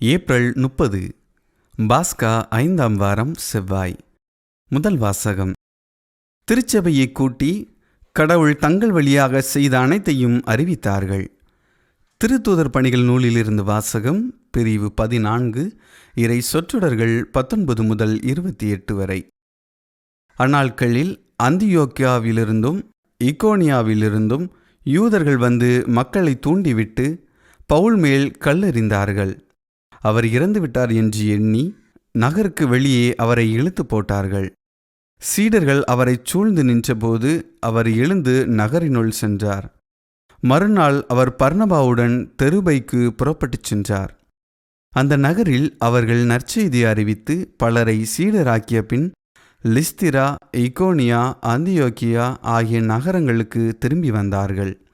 April முப்பது பாஸ்கா ஐந்தாம் வாரம் செவ்வாய் முதல் வாசகம். திருச்சபையை கூட்டி கடவுள் தங்கள் வழியாக செய்த அனைத்தையும் அறிவித்தார்கள். திருத்தூதர் பணிகள் நூலிலிருந்து வாசகம் பிரிவு பதினான்கு இறை சொற்றொடர்கள் பத்தொன்பது முதல் இருபத்தி எட்டு வரை. அந்நாட்களில் அந்தியோக்கியாவிலிருந்தும் இக்கோனியாவிலிருந்தும் யூதர்கள் வந்து மக்களை தூண்டிவிட்டு பவுல் மேல் கல்லெறிந்தார்கள். அவர் இறந்துவிட்டார் என்று எண்ணி நகருக்கு வெளியே அவரை இழுத்து போட்டார்கள். சீடர்கள் அவரைச் சூழ்ந்து நின்றபோது அவர் எழுந்து நகரினுள் சென்றார். மறுநாள் அவர் பர்ணபாவுடன் தெருபைக்கு புறப்பட்டுச் சென்றார். அந்த நகரில் அவர்கள் நற்செய்தி அறிவித்து பலரை சீடராக்கிய பின் லிஸ்திரா இகோனியா அந்தியோக்கியா ஆகிய நகரங்களுக்கு திரும்பி வந்தார்கள்.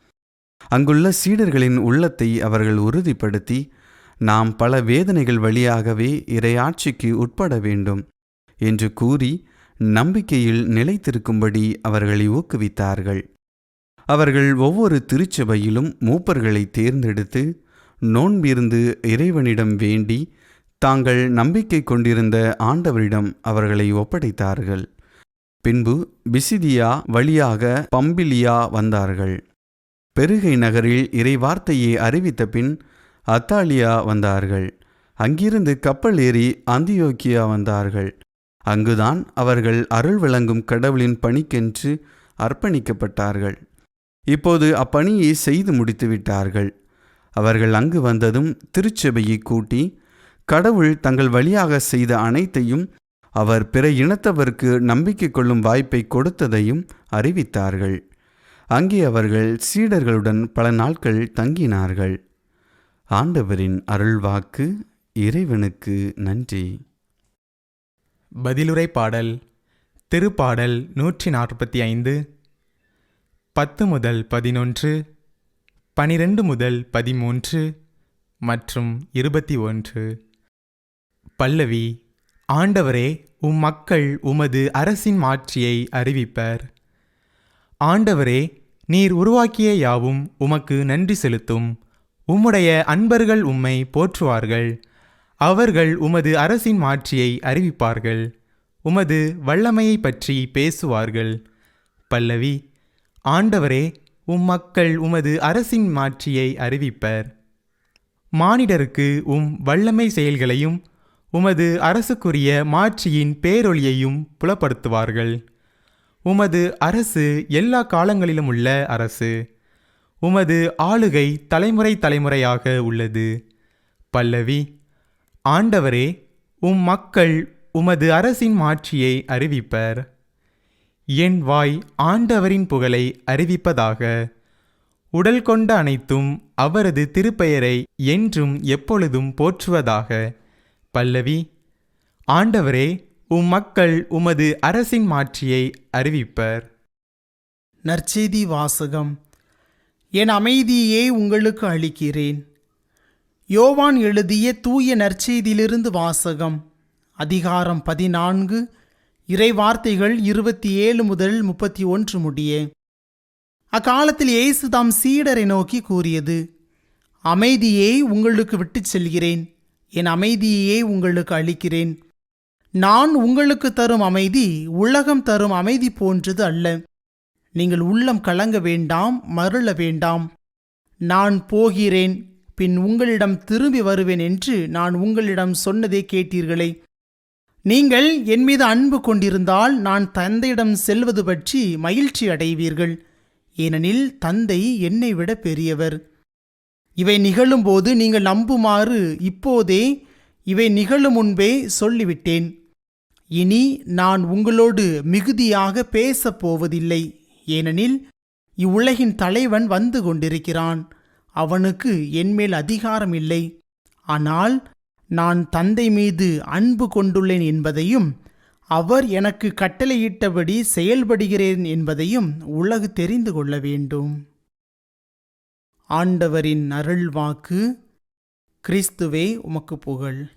அங்குள்ள சீடர்களின் உள்ளத்தை அவர்கள் உறுதிப்படுத்தி நாம் பல வேதனைகள் வழியாகவே இறையாட்சிக்கு உட்பட வேண்டும் என்று கூறி நம்பிக்கையில் நிலைத்திருக்கும்படி அவர்களை ஊக்குவித்தார்கள். அவர்கள் ஒவ்வொரு திருச்சபையிலும் மூப்பர்களை தேர்ந்தெடுத்து நோன்பிருந்து இறைவனிடம் வேண்டி தாங்கள் நம்பிக்கை கொண்டிருந்த ஆண்டவரிடம் அவர்களை ஒப்படைத்தார்கள். பின்பு பிசிதியா வழியாக பம்பிலியா வந்தார்கள். பெருகை நகரில் இறைவார்த்தையை அறிவித்த பின் அத்தாலியா வந்தார்கள். அங்கிருந்து கப்பல் ஏறி அந்தியோக்கியா வந்தார்கள். அங்குதான் அவர்கள் அருள் விளங்கும் கடவுளின் பணிக்கென்று அர்ப்பணிக்கப்பட்டார்கள். இப்போது அப்பணியை செய்து முடித்துவிட்டார்கள் அவர்கள் அங்கு வந்ததும் திருச்சபையை கூட்டி கடவுள் தங்கள் வழியாக செய்த அனைத்தையும் அவர் பிற இனத்தவருக்கு நம்பிக்கை கொள்ளும் வாய்ப்பை கொடுத்ததையும் அறிவித்தார்கள். அங்கே அவர்கள் சீடர்களுடன் பல நாட்கள் தங்கினார்கள். ஆண்டவரின் அருள்வாக்கு இறைவனுக்கு நன்றி. பதிலுரை பாடல் திருப்பாடல் நூற்றி நாற்பத்தி ஐந்து பத்து முதல் பதினொன்று பனிரெண்டு முதல் பதிமூன்று மற்றும் இருபத்தி ஒன்று. பல்லவி ஆண்டவரே உம் மக்கள் உமது அரசின் மாட்சியை அறிவிப்பர். ஆண்டவரே நீர் உருவாக்கிய யாவும் உமக்கு நன்றி செலுத்தும். உம்முடைய அன்பர்கள் உம்மை போற்றுவார்கள். அவர்கள் உமது அரசின் மாட்சியை அறிவிப்பார்கள். உமது வல்லமையை பற்றி பேசுவார்கள். பல்லவி ஆண்டவரே உம் மக்கள் உமது அரசின் மாட்சியை அறிவிப்பர். மானிடருக்கு உம் வல்லமை செயல்களையும் உமது அரசுக்குரிய மாட்சியின் பேரொளியையும் புலப்படுத்துவார்கள். உமது அரசு எல்லா காலங்களிலும் உள்ள அரசு. உமது ஆளுகை தலைமுறை தலைமுறையாக உள்ளது. பல்லவி ஆண்டவரே உம் மக்கள் உமது அரசின் மாட்சியை அறிவிப்பர். என் வாய் ஆண்டவரின் புகழை அறிவிப்பதாக. உடல் கொண்ட அனைத்தும் அவரது திருப்பெயரை என்றும் எப்பொழுதும் போற்றுவதாக. பல்லவி ஆண்டவரே உம் மக்கள் உமது அரசின் மாட்சியை அறிவிப்பர். நற்செய்தி வாசகம். என் அமைதியே உங்களுக்கு அளிக்கிறேன். யோவான் எழுதிய தூய நற்செய்தியிலிருந்து வாசகம் அதிகாரம் பதினான்கு இறை வார்த்தைகள் இருபத்தி ஏழு முதல் முப்பத்தி ஒன்று முடிய. அக்காலத்தில் இயேசு தாம் சீடரை நோக்கி கூறியது அமைதியை உங்களுக்கு விட்டுச் செல்கிறேன். என் அமைதியையே உங்களுக்கு அளிக்கிறேன். நான் உங்களுக்கு தரும் அமைதி உலகம் தரும் அமைதி போன்றது அல்ல. நீங்கள் உள்ளம் கலங்க வேண்டாம் மருள வேண்டாம். நான் போகிறேன் பின் உங்களிடம் திரும்பி வருவேன் என்று நான் உங்களிடம் சொன்னதே கேட்டீர்களே. நீங்கள் என் மீது அன்பு கொண்டிருந்தால் நான் தந்தையிடம் செல்வது பற்றி மகிழ்ச்சி அடைவீர்கள். ஏனெனில் தந்தை என்னை விட பெரியவர். இவை நிகழும்போது நீங்கள் நம்புமாறு இப்போதே இவை நிகழும் முன்பே சொல்லிவிட்டேன். இனி நான் உங்களோடு மிகுதியாக பேசப் போவதில்லை. ஏனெனில் இவ்வுலகின் தலைவன் வந்து கொண்டிருக்கிறான். அவனுக்கு என்மேல் அதிகாரம் இல்லை ஆனால் நான் தந்தை மீது அன்பு கொண்டுள்ளேன் என்பதையும் அவர் எனக்கு கட்டளையிட்டபடி செயல்படுகிறேன் என்பதையும் உலகு தெரிந்து கொள்ள வேண்டும். ஆண்டவரின் அருள்வாக்கு கிறிஸ்துவே உமக்கு புகழ்.